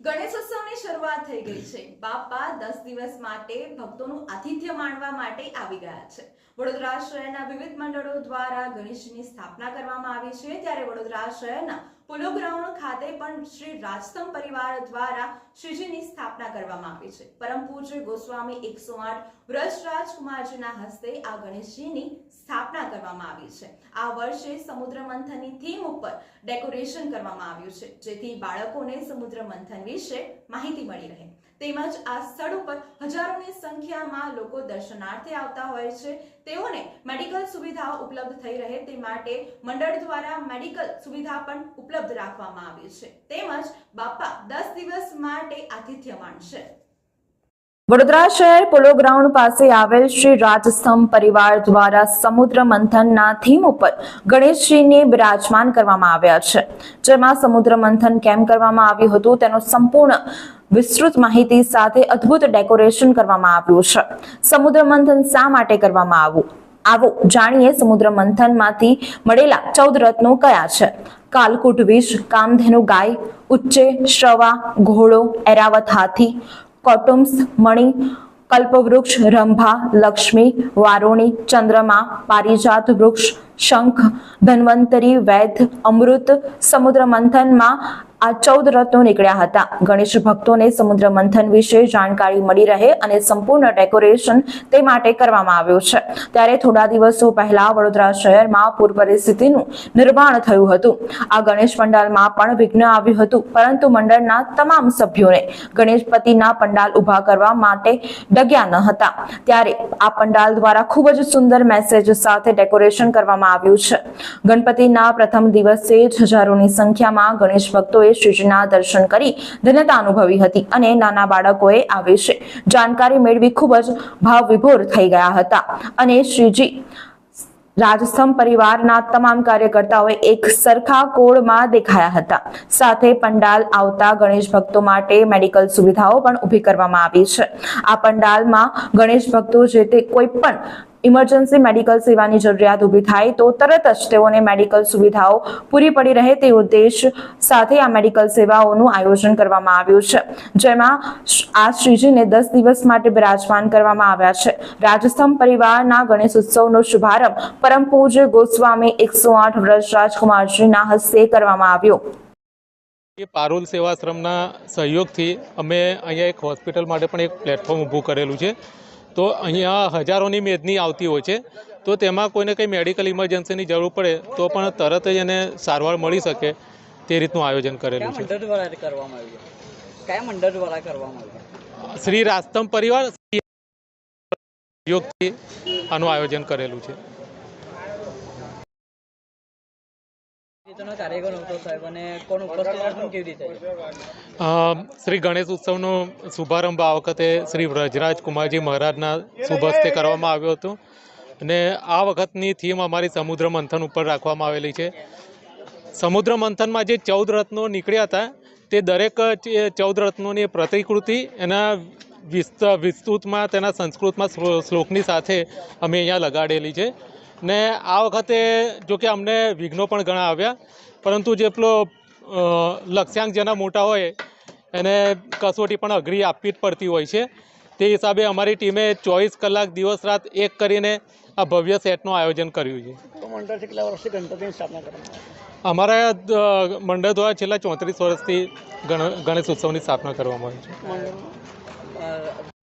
ગણેશોત્સવની શરૂઆત થઈ ગઈ છે. બાપા દસ દિવસ માટે ભક્તોનું આતિથ્ય માણવા માટે આવી ગયા છે. વડોદરા શહેરના વિવિધ મંડળો દ્વારા ગણેશજીની સ્થાપના કરવામાં આવી છે. ત્યારે વડોદરા શહેરના પોલો ગ્રાઉન્ડ ખાતે પણ શ્રી રાજસ્તમ પરિવાર દ્વારા શ્રીજીની સ્થાપના કરવામાં આવી છે. પરમ પૂજ્ય ગોસ્વામી એકસો આઠ વ્રજ રાજકુમારજીના હસ્તે આ ગણેશજીની સ્થાપના કરવામાં આવી છે. આ વર્ષે સમુદ્ર મંથનની થીમ ઉપર ડેકોરેશન કરવામાં આવ્યું છે. જેથી બાળકોને સમુદ્ર મંથન વિશે માહિતી મળી રહે. તેમજ આ સ્થળ ઉપર હજારોની સંખ્યામાં લોકો દર્શનાર્થે આવતા હોય છે. તેઓને મેડિકલ સુવિધાઓ ઉપલબ્ધ થઈ રહે તે માટે મંડળ દ્વારા મેડિકલ સુવિધા પણ ઉપલબ્ધ રાખવામાં આવી છે. તેમજ બાપા દસ દિવસ માટે આતિથ્ય માણશે વડોદરા શહેર પોલો ગ્રાઉન્ડ પાસે આવેલ શ્રી રાજસ્તંભ પરિવાર દ્વારા સમુદ્ર મંથનના થીમ ઉપર ગણેશજીને બિરાજમાન કરવામાં આવ્યા છે. જેમાં સમુદ્ર મંથન કેમ કરવામાં આવ્યું હતું તેનો સંપૂર્ણ વિસ્તૃત માહિતી સાથે અદ્ભુત ડેકોરેશન કરવામાં આવ્યું છે. સમુદ્ર મંથન શા માટે કરવામાં આવ્યું આવો જાણીએ સમુદ્ર મંથનમાંથી મળેલા ચૌદ રત્નો કયા છે? કાલકૂટ વિષ કામધેનુ ગાય, ઉચ્ચે, શ્રવા, ઘોડો, એરાવત હાથી કોટુમ્સ મણિ, કલ્પવૃક્ષ, રંભા, લક્ષ્મી, વારુણી, ચંદ્રમા, પારિજાત વૃક્ષ, શંખ, ધન્વંતરી વૈદ અમૃત સમુદ્ર મંથનમાં આ ચૌદ રત્નો નીકળ્યા હતા. ગણેશ ભક્તોને સમુદ્ર મંથન વિશે જાણકારી મળી રહે અને સંપૂર્ણ ડેકોરેશન તે માટે કરવામાં આવ્યું છે. ત્યારે થોડા દિવસો પહેલા વડોદરા શહેરમાં પૂર પરિસ્થિતિનું નિર્માણ થયું હતું. આ ગણેશ પંડાલમાં પણ વિઘ્ન આવ્યું હતું, પરંતુ મંડળના તમામ સભ્યોને ગણેશપતિના પંડાલ ઊભા કરવા માટે ડગ્યા ન હતા. ત્યારે આ પંડાલ દ્વારા ખૂબ જ સુંદર મેસેજ સાથે ડેકોરેશન કરવામાં આવ્યું છે. ગણપતિના પ્રથમ દિવસે જ હજારોની સંખ્યામાં ગણેશ ભક્તોએ શ્રીજીના દર્શન કરી ધન્યતા અનુભવી હતી અને નાના બાળકોએ આ વિશે જાણકારી મેળવી ખૂબ જ ભાવ વિભોર થઈ ગયા હતા અને શ્રીજી રાજસ્તંભ પરિવારના તમામ કાર્યકર્તાઓએ એક સરખા કોળમાં દેખાયા હતા. સાથે પંડાલ આવતા ગણેશ ભક્તો માટે મેડિકલ સુવિધાઓ પણ ઊભી કરવામાં આવી છે. આ પંડાલમાં ગણેશ ભક્તો જે તે કોઈ પણ ઇમરજન્સી મેડિકલ સેવાની જરૂરિયાત ઊભી થાય તો તરત જ તેઓને મેડિકલ સુવિધાઓ પૂરી પડી રહે તે ઉદ્દેશ સાથે આ મેડિકલ સેવાઓનું આયોજન કરવામાં આવ્યું છે. જેમાં આ શ્રીજીને દસ દિવસ માટે બિરાજમાન કરવામાં આવ્યા છે. રાજસ્થાન પરિવારના ગણેશ ઉત્સવનો શુભારંભ પરમ પૂજ્ય ગોસ્વામી એકસો આઠ વ્રજ રાજકુમારજીના હસ્તે કરવામાં આવ્યો. પારુલ સેવાશ્રમના સહયોગથી અમે અહીંયા એક હોસ્પિટલ માટે પણ એક પ્લેટફોર્મ ઊભું કરેલું છે. તો અહીંયા હજારોની મેદની આવતી હોય છે. તો તેમાં કોઈને કંઈ મેડિકલ ઇમરજન્સીની જરૂર પડે તો પણ તરત જ એને સારવાર મળી શકે તે રીતનું આયોજન કરેલું છે. કરવામાં આવ્યું? કયા મંડળ દ્વારા કરવામાં આવ્યું? શ્રી રાસ્તમ પરિવાર સહયોગથી આનું આયોજન કરેલું છે. શ્રી ગણેશ ઉત્સવનો શુભારંભ આ વખતે શ્રી વ્રજરાજ કુમારજી મહારાજના શુભ હસ્તે કરવામાં આવ્યો હતો. અને આ વખતની થીમ અમારી સમુદ્ર મંથન ઉપર રાખવામાં આવેલી છે. સમુદ્ર મંથનમાં જે ચૌદ રત્નો નીકળ્યા હતા, તે દરેક ચૌદ રત્નોની પ્રતિકૃતિ એના વિસ્ત, વિસ્તૃતમાં, તેના સંસ્કૃતમાં શ્લોકની સાથે અમે અહીંયા લગાડેલી છે. ને આ વખતે જો કે અમને વિઘ્નો પણ ઘણા આવ્યા પરંતુ જે પેલો લક્ષ્યાંક જેના મોટા હોય એને કસોટી પણ અઘરી આપવી જ પડતી હોય છે. તે હિસાબે અમારી ટીમે ચોવીસ કલાક દિવસ રાત એક કરીને આ ભવ્ય સેટનું આયોજન કર્યું છે. મંડળ કેટલા વર્ષથી ગણપતિની સ્થાપના કરવામાં અમારા મંડળ દ્વારા છેલ્લા ચોત્રીસ વર્ષથી ગણેશ ઉત્સવની સ્થાપના કરવામાં આવી છે.